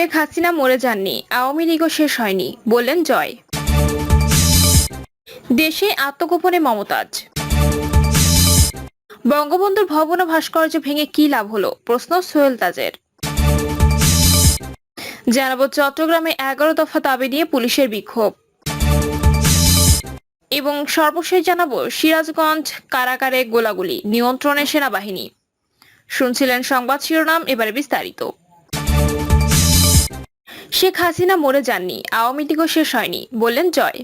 শেখ হাসিনা মরে যাননি, আওয়ামী লীগও শেষ হয়নি, বললেন জয়। দেশে আত্মগোপনে মমতাজ। বঙ্গবন্ধুর ভবন ভাস্কর্য ভেঙে কি লাভ হলো? প্রশ্ন সোহেল তাজের। জানাব চট্টগ্রামে এগারো দফা দাবি নিয়ে পুলিশের বিক্ষোভ। এবং সর্বশেষ জানাব সিরাজগঞ্জ কারাগারে গোলাগুলি, নিয়ন্ত্রণে সেনাবাহিনী। শুনছিলেন সংবাদ শিরোনাম, এবারে বিস্তারিত। শেখ হাসিনা মরে যাননি আওয়ামী লীগও শেষ হয়নি বললেন জয়।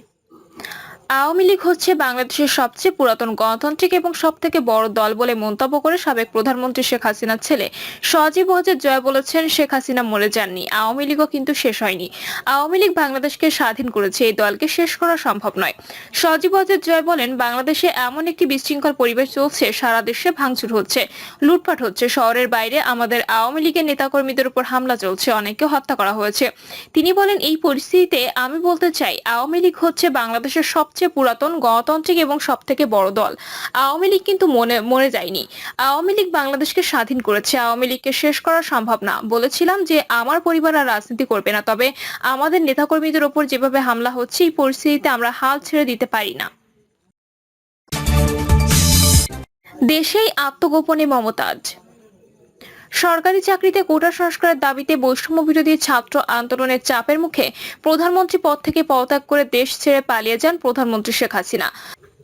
আওয়ামী লীগ হচ্ছে বাংলাদেশের সবচেয়ে পুরাতন গণতান্ত্রিক এবং সব থেকে বড় দল বলে মন্তব্য করে সাবেক প্রধানমন্ত্রী শেখ হাসিনার ছেলে সজীব ওয়াজেদ জয় বলেছেন শেখ হাসিনা মরে যাননি, আওয়ামী লীগও কিন্তু শেষ হয়নি। আওয়ামী লীগ বাংলাদেশকে স্বাধীন করেছে, এই দলকে শেষ করা সম্ভব নয়। সজীব ওয়াজেদ জয় বলেন, বাংলাদেশে এমন একটি বিশৃঙ্খল পরিবেশ চলছে, সারা দেশে ভাঙচুর হচ্ছে, লুটপাট হচ্ছে, শহরের বাইরে আমাদের আওয়ামী লীগের নেতাকর্মীদের উপর হামলা চলছে, অনেককে হত্যা করা হয়েছে। তিনি বলেন, এই পরিস্থিতিতে আমি বলতে চাই, আওয়ামী লীগ হচ্ছে বাংলাদেশের সবচেয়ে পুরাতন গণতান্ত্রিক এবং সব থেকে বড় দল। আওয়ামী লীগ কিন্তু মনে, মরে যায়নি। আওয়ামী লীগ বাংলাদেশকে স্বাধীন করেছে। আওয়ামী লীগকে শেষ করা সম্ভব না। বলেছিলাম যে, আমার পরিবার আর রাজনীতি করবে না। তবে আমাদের নেতাকর্মীদের ওপর যেভাবে হামলা হচ্ছে, এই পরিস্থিতিতে আমরা হাল ছেড়ে দিতে পারি না। দেশেই আত্মগোপনে মমতাজ সরকারি চাকরিতে কোটা সংস্কারের দাবিতে বৈষম্য বিরোধী ছাত্র আন্দোলনের চাপের মুখে প্রধানমন্ত্রী পদ থেকে পদত্যাগ করে দেশ ছেড়ে পালিয়ে যান প্রধানমন্ত্রী শেখ হাসিনা।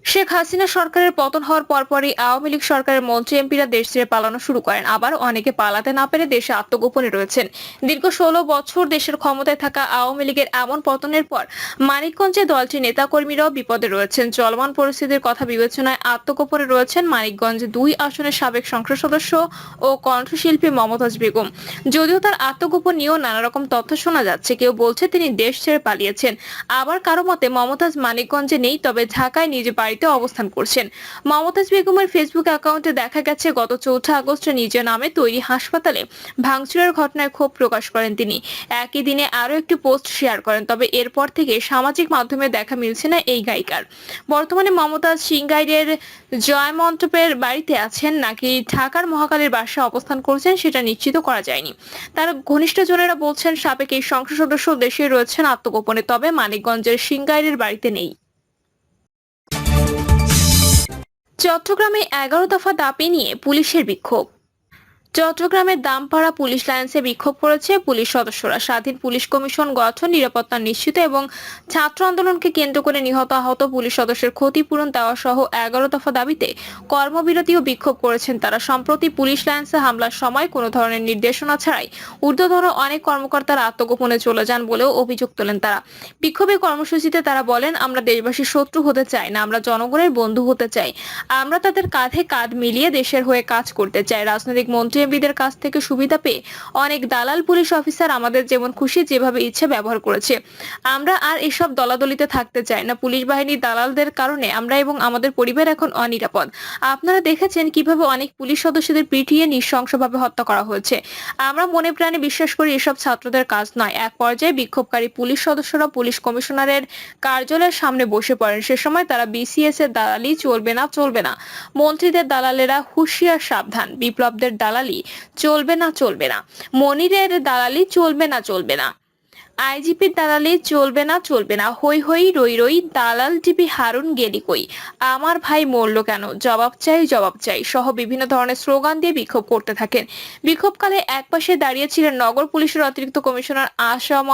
শেখ হাসিনা সরকারের পতন হওয়ার পরপরই আওয়ামী লীগ সরকারের মন্ত্রী এমপিরা দেশ ছেড়ে পালানো শুরু করেন। আবার অনেকে পালাতে না পেরে দেশে আত্মগোপনে রয়েছেন। দীর্ঘ ষোলো বছর দেশের ক্ষমতায় থাকা আওয়ামী লীগের এমন পতনের পর মানিকগঞ্জে দলটির নেতাকর্মীরাও বিপদে রয়েছেন। চলমান পরিস্থিতির কথা বিবেচনায় আত্মগোপনে রয়েছেন মানিকগঞ্জ দুই আসনের সাবেক সংসদ সদস্য ও কণ্ঠশিল্পী মমতাজ বেগম। যদিও তার আত্মগোপন নিয়েও নানা রকম তথ্য শোনা যাচ্ছে, কেউ বলছে তিনি দেশ ছেড়ে পালিয়েছেন। আবার কারও মতে মমতাজ মানিকগঞ্জে নেই, তবে ঢাকায় নিজ বাড়িতে অবস্থান করছেন। মমতাজ বেগমের ফেসবুক অ্যাকাউন্টে দেখা গেছে, গত চৌঠা আগস্ট নিজ নামে তৈরি হাসপাতালে ভাঙচুরের ঘটনায় ক্ষোভ প্রকাশ করেন তিনি। একই দিনে আরও একটি পোস্ট শেয়ার করেন, তবে এরপর থেকে সামাজিক মাধ্যমে দেখা মিলছে না এই গায়িকার। বর্তমানে মমতাজ সিংগাইরের জয় মন্টপের বাড়িতে আছেন, নাকি ঢাকার মহাকালের বাসায় অবস্থান করছেন সেটা নিশ্চিত করা যায়নি। তার ঘনিষ্ঠজনেরা বলছেন, সাবেক এই সংসদ সদস্য দেশে রয়েছেন আত্মগোপনে, তবে মানিকগঞ্জের সিংগাইরের বাড়িতে নেই। চট্টগ্রামে এগারো দফা দাবি নিয়ে পুলিশের বিক্ষোভ। চট্টগ্রামের দামপাড়া পুলিশ লাইন্সে বিক্ষোভ করেছে পুলিশ সদস্যরা। স্বাধীন পুলিশ কমিশন গঠন, নিরাপত্তা নিশ্চিত এবং ছাত্র আন্দোলনকে কেন্দ্র করে নিহত, আহত পুলিশ সদস্যের ক্ষতিপূরণ দেওয়া সহ এগারো দফা দাবিতে কর্মবিরতি ও বিক্ষোভ করেছেন তারা। সম্প্রতি পুলিশ লাইন্সে হামলার সময় কোনো ধরনের নির্দেশনা ছাড়াই ঊর্ধ্বতন অনেক কর্মকর্তারা আত্মগোপনে চলে যান বলেও অভিযোগ তোলেন তারা। বিক্ষোভের কর্মসূচিতে তারা বলেন, আমরা দেশবাসীর শত্রু হতে চাই না, আমরা জনগণের বন্ধু হতে চাই। আমরা তাদের কাঁধে কাঁধ মিলিয়ে দেশের হয়ে কাজ করতে চাই। রাজনৈতিক মন্ত্রী এমপিদের কাছ থেকে সুবিধা পেয়ে অনেক দালাল পুলিশ অফিসার আমাদের যেমন খুশি যেভাবে ইচ্ছে ব্যবহার করেছে। আমরা আর এসব দলাদলিতে থাকতে চাই না। পুলিশ বাহিনী দালালদের কারণে আমরা এবং আমাদের পরিবার এখন অনিরাপদ। আপনারা দেখেছেন কীভাবে অনেক পুলিশ সদস্যদের পিটিয়ে নৃশংসভাবে হত্যা করা হয়েছে। আমরা মনে প্রাণে বিশ্বাস করি এসব ছাত্রদের কাজ নয়। এক পর্যায়ে বিক্ষোভকারী পুলিশ সদস্যরা পুলিশ কমিশনারের কার্যালয়ের সামনে বসে পড়েন। সে সময় তারা বিসিএস এর দালালি চলবে না চলবে না। মন্ত্রীদের দালালেরা হুঁশিয়ার সাবধান। বিপ্লবদের দালালি চলবে না চলবে না। মনিরের দালালি, চলবে না চলবে না। আইজিপির দালালি, চলবে না চলবে না। হই হই, রই রই, দালাল টিপি হারুন গেলি কই? আমার ভাই মরল কেন? জবাব চাই জবাব চাই। সহ বিভিন্ন ধরনের স্লোগান দিয়ে বিক্ষোভ করতে থাকেন। বিক্ষোভকালে একপাশে দাঁড়িয়েছিলেন নগর পুলিশের অতিরিক্ত কমিশনার আশাম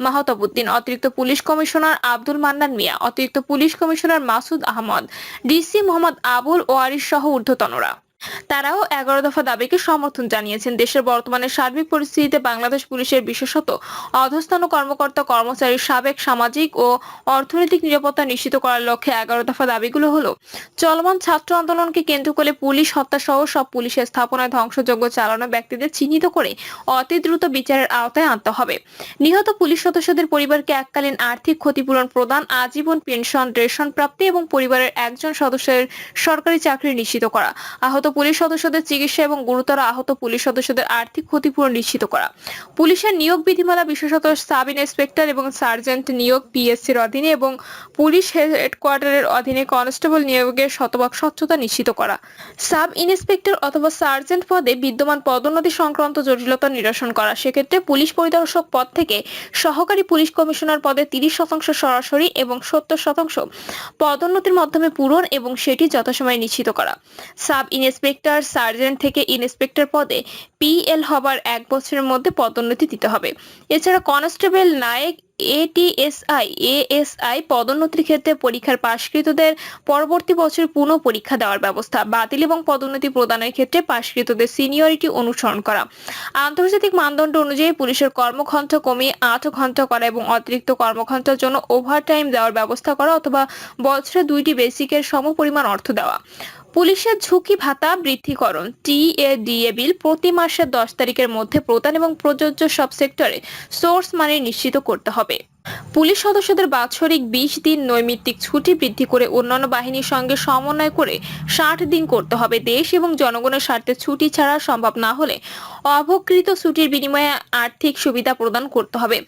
মাহতাবুদ্দিন, অতিরিক্ত পুলিশ কমিশনার আব্দুল মান্নান মিয়া, অতিরিক্ত police commissioner Masud Ahmed, DC Mohammad Abul Waris সহ ঊর্ধ্বতনরা। তারাও এগারো দফা দাবিকে সমর্থন জানিয়েছেন। দেশের বর্তমানে সার্বিক পরিস্থিতিতে বাংলাদেশ পুলিশের বিশেষত অধস্থান কর্মকর্তা কর্মচারী, সাবেক সামাজিক ও অর্থনৈতিক নিরাপত্তা নিশ্চিত করার লক্ষ্যে এগারো দফা দাবিগুলো হলো, চলমান ছাত্র আন্দোলনকে কেন্দ্র করে পুলিশ হত্যা সহ সব পুলিশের স্থাপনায় ধ্বংসযজ্ঞ চালানো ব্যক্তিদের চিহ্নিত করে অতি দ্রুত বিচারের আওতায় আনতে হবে। নিহত পুলিশ সদস্যদের পরিবারকে এককালীন আর্থিক ক্ষতিপূরণ প্রদান, আজীবন পেনশন, রেশন প্রাপ্তি এবং পরিবারের একজন সদস্যের সরকারি চাকরি নিশ্চিত করা। আহত পুলিশ সদস্যদের চিকিৎসা এবং গুরুতর আহত পুলিশ সদস্যদের আর্থিক ক্ষতিপূরণ নিশ্চিত করা। পুলিশের নিয়োগ বিধিমালা বিশেষত সাব ইন্সপেক্টর এবং সার্জেন্ট নিয়োগ পিএসসির অধীনে এবং পুলিশ হেডকোয়ার্টারের অধীনে কনস্টেবল নিয়োগের শতভাগ স্বচ্ছতা নিশ্চিত করা। সাব ইন্সপেক্টর অথবা সার্জেন্ট পদে বিদ্যমান পদোন্নতি সংক্রান্ত জটিলতা নিরসন করা। সেক্ষেত্রে পুলিশ পরিদর্শক পদ থেকে সহকারী পুলিশ কমিশনার পদে তিরিশ শতাংশ সরাসরি এবং সত্তর শতাংশ পদোন্নতির মাধ্যমে পূরণ এবং সেটি যথাসময়ে নিশ্চিত করা। সাব ইন্সপেক্টর সার্জেন্ট থেকে ইন্সপেক্টর পদে পিএল হবার এক বছরের মধ্যে পদোন্নতি দিতে হবে। এছাড়া কনস্টেবল নায়ক এটিএসআই এএসআই পদোন্নতির ক্ষেত্রে পরীক্ষার পাশকৃতদের পরবর্তী বছর পুনঃ পরীক্ষা দেওয়ার ব্যবস্থা। বাতিল এবং পদোন্নতি প্রদানের ক্ষেত্রে পাশকৃতদের সিনিয়রিটি অনুসরণ করা। আন্তর্জাতিক মানদণ্ড অনুযায়ী পুলিশের কর্মঘণ্টা কমিয়ে আট ঘণ্টা করা এবং অতিরিক্ত কর্মঘণ্টার জন্য ওভারটাইম দেওয়ার ব্যবস্থা করা অথবা বছরে দুইটি বেসিকের সমপরিমাণ অর্থ দেওয়া। পুলিশের ঝুঁকি ভাতা বৃদ্ধিকরণ, টিএডিএ বিল প্রতি মাসের দশ তারিখের মধ্যে প্রদান এবং প্রযোজ্য সব সেক্টরে সোর্স মানি নিশ্চিত করতে হবে। পুলিশ সদস্যদের বাৎসরিক বিশ দিন নৈমিত্তিক ছুটি বৃদ্ধি করে অন্যান্য বাহিনীর সঙ্গে সমন্বয় করে ষাট দিন করতে হবে। দেশ এবং জনগণের স্বার্থে ছুটি ছাড়া সম্ভব না হলে অবকৃত ছুটির বিনিময়ে আর্থিক সুবিধা প্রদান করতে হবে।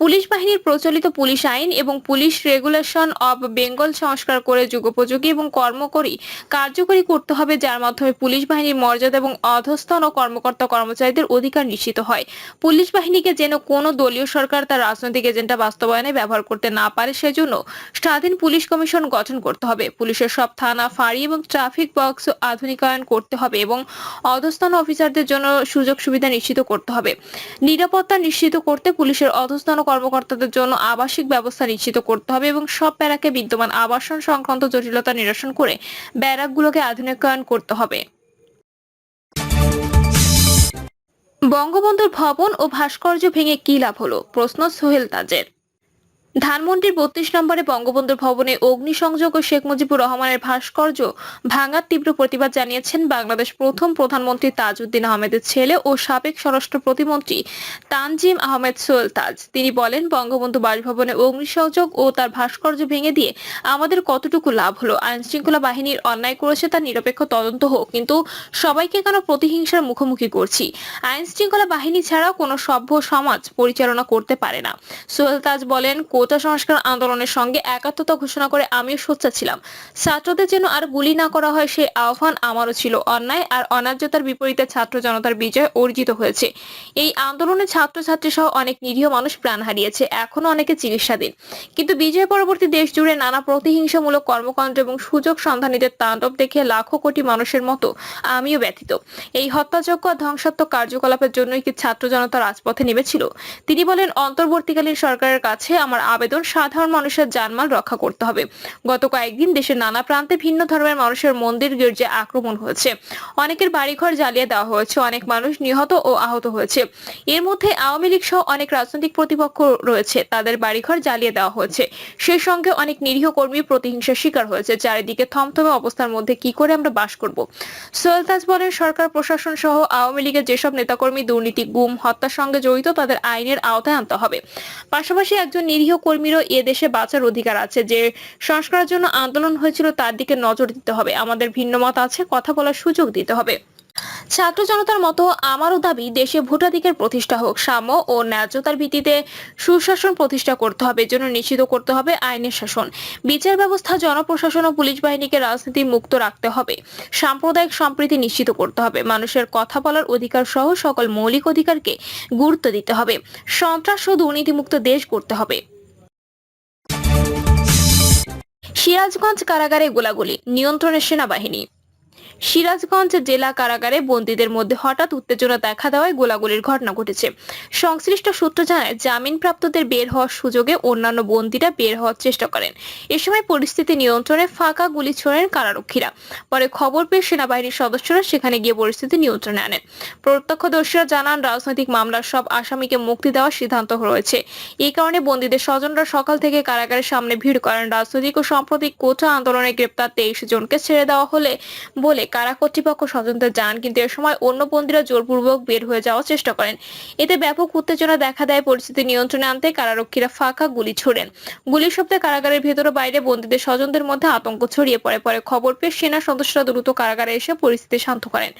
পুলিশ বাহিনীর প্রচলিত পুলিশ আইন এবং পুলিশ রেগুলেশন অব বেঙ্গল সংস্কার করে যুগোপযোগী এবং কর্মকরী কার্যকরী করতে হবে, যার মাধ্যমে পুলিশ বাহিনীর মর্যাদা এবং অধস্তন ও কর্মকর্তা কর্মচারীদের অধিকার নিশ্চিত হয়। পুলিশ বাহিনীকে যেন কোনো দলীয় সরকার তার রাজনৈতিক এজেন্ডা বাস্তবায়নে ব্যবহার করতে না পারে, সেজন্য স্বাধীন পুলিশ কমিশন গঠন করতে হবে। পুলিশের সব থানা, ফাঁড়ি এবং ট্রাফিক বক্স আধুনিকায়ন করতে হবে এবং অধস্তন অফিসারদের জন্য সুযোগ সুবিধা নিশ্চিত করতে হবে। নিরাপত্তা নিশ্চিত করতে পুলিশের অধস্তন কর্মকর্তাদের জন্য আবাসিক ব্যবস্থা নিশ্চিত করতে হবে এবং সব ব্যারাকে বিদ্যমান আবাসন সংক্রান্ত জটিলতা নিরসন করে ব্যারাকগুলোকে আধুনিকায়ন করতে হবে। বঙ্গবন্ধুর ভবন ও ভাস্কর্য ভেঙে কি লাভ হলো? প্রশ্ন সোহেল তাজের। ধানমন্ডির বত্রিশ নম্বরে বঙ্গবন্ধুর ভবনে অগ্নিসংযোগ ও শেখ মুজিবুর রহমানের ভাস্কর্য ভাঙার তীব্র প্রতিবাদ জানিয়েছেন বাংলাদেশ প্রথম প্রধানমন্ত্রী তাজউদ্দিন আহমেদের ছেলে ও সাবেক স্বরাষ্ট্র প্রতিমন্ত্রী তানজিম আহমেদ সোহেল তাজ তিনি বলেন, বঙ্গবন্ধু বাসভবনে অগ্নিসংযোগ ও তার ভাস্কর্য ভেঙে দিয়ে আমাদের কতটুকু লাভ হলো? আইন শৃঙ্খলা বাহিনীর অন্যায় করেছে তার নিরপেক্ষ তদন্ত হোক, কিন্তু সবাইকে কেন প্রতিহিংসার মুখোমুখি করছি? আইন শৃঙ্খলা বাহিনী ছাড়াও কোনো সভ্য সমাজ পরিচালনা করতে পারে না। সোহেল তাজ বলেন কোটা সংস্কার আন্দোলনের সঙ্গে একাত্মতা ঘোষণা করে আমিও সোচ্চা ছিলাম। ছাত্রদের যেন আর গুলি না করা হয় সেই আহ্বান আমারও ছিল। অন্যায় আর অন্যায্যতার বিপরীতে ছাত্র জনতার বিজয় অর্জিত হয়েছে। এই আন্দোলনে ছাত্রছাত্রী সহ অনেক নিরীহ মানুষ প্রাণ হারিয়েছে। এখনও অনেকে চিকিৎসাধীন। কিন্তু বিজয় পরবর্তী দেশ জুড়ে নানা প্রতিহিংসামূলক কর্মকাণ্ড এবং সুযোগ সন্ধানীদের তাণ্ডব দেখে লাখো কোটি মানুষের মতো আমিও ব্যথিত। এই হত্যাযোগ্য ধ্বংসাত্মক কার্যকলাপের জন্যই কি ছাত্র জনতা রাজপথে নেমেছিল? তিনি বলেন, অন্তর্বর্তীকালীন সরকারের কাছে আমার আবেদন সাধারণ মানুষের জানমাল রক্ষা করতে হবে। গত কয়েকদিন দেশের নানা প্রান্তে ভিন্ন ধর্মের মানুষের মন্দির গির্জে আক্রমণ হয়েছে। অনেকের বাড়িঘর জ্বালিয়ে দেওয়া হয়েছে, অনেক মানুষ নিহত ও আহত হয়েছে। এর মধ্যে আওয়ামী লীগ সহ অনেক রাজনৈতিক প্রতিপক্ষ রয়েছে, তাদের বাড়িঘর জ্বালিয়ে দেওয়া হয়েছে। সেই সঙ্গে অনেক নিরীহ কর্মী প্রতিহিংসার শিকার হয়েছে। চারিদিকে থমথমে অবস্থার মধ্যে কি করে আমরা বাস করব? সোহেল তাজ বলেন সরকার, প্রশাসন সহ আওয়ামী লীগের যেসব নেতাকর্মী দুর্নীতি, গুম, হত্যার সঙ্গে জড়িত, তাদের আইনের আওতায় আনতে হবে। পাশাপাশি একজন নিরীহ কর্মীরও এ দেশে বাঁচার অধিকার আছে। যে সংস্কারের জন্য আন্দোলন হয়েছিল, তার দিকে নজর দিতে হবে। আমাদের ভিন্ন মত আছে, কথা বলার সুযোগ দিতে হবে। ছাত্র জনতার মতো আমারও দাবি, দেশে ভোটাধিকার প্রতিষ্ঠা হোক, সাম্য ও ন্যায্যতার ভিত্তিতে সুশাসন প্রতিষ্ঠা করতে হবে জন্য নিশ্চিত করতে হবে আইনের শাসন। বিচার ব্যবস্থা, জনপ্রশাসন ও পুলিশ বাহিনীকে রাজনীতি মুক্ত রাখতে হবে। সাম্প্রদায়িক সম্প্রীতি নিশ্চিত করতে হবে। মানুষের কথা বলার অধিকার সহ সকল মৌলিক অধিকারকে গুরুত্ব দিতে হবে। সন্ত্রাস ও দুর্নীতিমুক্ত দেশ করতে হবে। সিরাজগঞ্জ কারাগারে গোলাগুলি নিয়ন্ত্রণে সেনাবাহিনী। সিরাজগঞ্জ জেলা কারাগারে বন্দীদের মধ্যে হঠাৎ উত্তেজনা দেখা দেওয়ায় গোলাগুলির ঘটনা ঘটেছে। সংশ্লিষ্ট সূত্র জানায়, জামিনপ্রাপ্তদের বের হওয়ার সুযোগে অন্যান্য বন্দীরা বের হওয়ার চেষ্টা করেন। এ সময় পরিস্থিতি নিয়ন্ত্রণে ফাঁকা গুলি ছোড়েন কারারক্ষীরা। পরে খবর পেয়ে সেনাবাহিনীর সদস্যরা সেখানে গিয়ে পরিস্থিতি নিয়ন্ত্রণে আনেন। প্রত্যক্ষদর্শীরা জানান, রাজনৈতিক মামলার সব আসামিকে মুক্তি দেওয়ার সিদ্ধান্ত রয়েছে। এই কারণে বন্দীদের স্বজনরা সকাল থেকে কারাগারের সামনে ভিড় করেন। রাজনৈতিক ও সাম্প্রতিক কোটা আন্দোলনে গ্রেপ্তার তেইশ জনকে ছেড়ে দেওয়া হলে বলে কারা কর্তৃপক্ষ স্বজনদের যান, কিন্তু এ সময় অন্য বন্দীরা জোরপূর্বক বের হয়ে যাওয়ার চেষ্টা করেন। এতে ব্যাপক উত্তেজনা দেখা দেয় পরিস্থিতি নিয়ন্ত্রণে আনতে কারারক্ষীরা ফাঁকা গুলি ছোড়েন। গুলির শব্দে কারাগারের ভেতর বাইরে বন্দীদের স্বজনদের মধ্যে আতঙ্ক ছড়িয়ে পড়ে। পরে খবর পেয়ে সেনা সদস্যরা দ্রুত কারাগারে এসে পরিস্থিতি শান্ত করেন।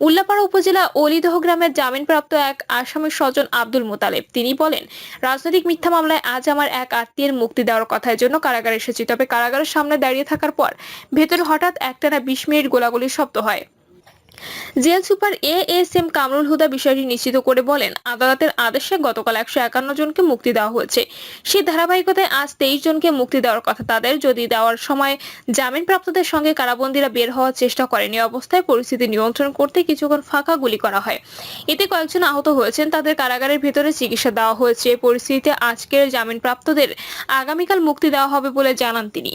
উল্লাপাড়া উপজেলা অলিদহ গ্রামের জামিনপ্রাপ্ত এক আসামির স্বজন আব্দুল মোতালেব। তিনি বলেন, রাজনৈতিক মিথ্যা মামলায় আজ আমার এক আত্মীয়ের মুক্তি দেওয়ার কথার জন্য কারাগারে এসেছি। তবে কারাগারের সামনে দাঁড়িয়ে থাকার পর, ভেতরে হঠাৎ একটানা বিশ মিনিট গোলাগুলির শব্দ হয়। Jail super A S M Kamrul Huda বিষয়টি নিশ্চিত করে বলেন, আদালতের আদেশে গতকাল একশো একান্ন জনকে মুক্তি দেওয়া হয়েছে। সেই ধারাবাহিকতায় আজ তেইশ জনকে মুক্তি দেওয়ার কথা তাদের, যদি দেওয়ার সময় জামিনপ্রাপ্তদের সঙ্গে কারাবন্দীরা বের হওয়ার চেষ্টা করেন অবস্থায় পরিস্থিতি নিয়ন্ত্রণ করতে কিছুক্ষণ ফাঁকা গুলি করা হয়। এতে কয়েকজন আহত হয়েছেন, তাদের কারাগারের ভেতরে চিকিৎসা দেওয়া হয়েছে। পরিস্থিতিতে আজকের জামিনপ্রাপ্তদের আগামীকাল মুক্তি দেওয়া হবে বলে জানান তিনি।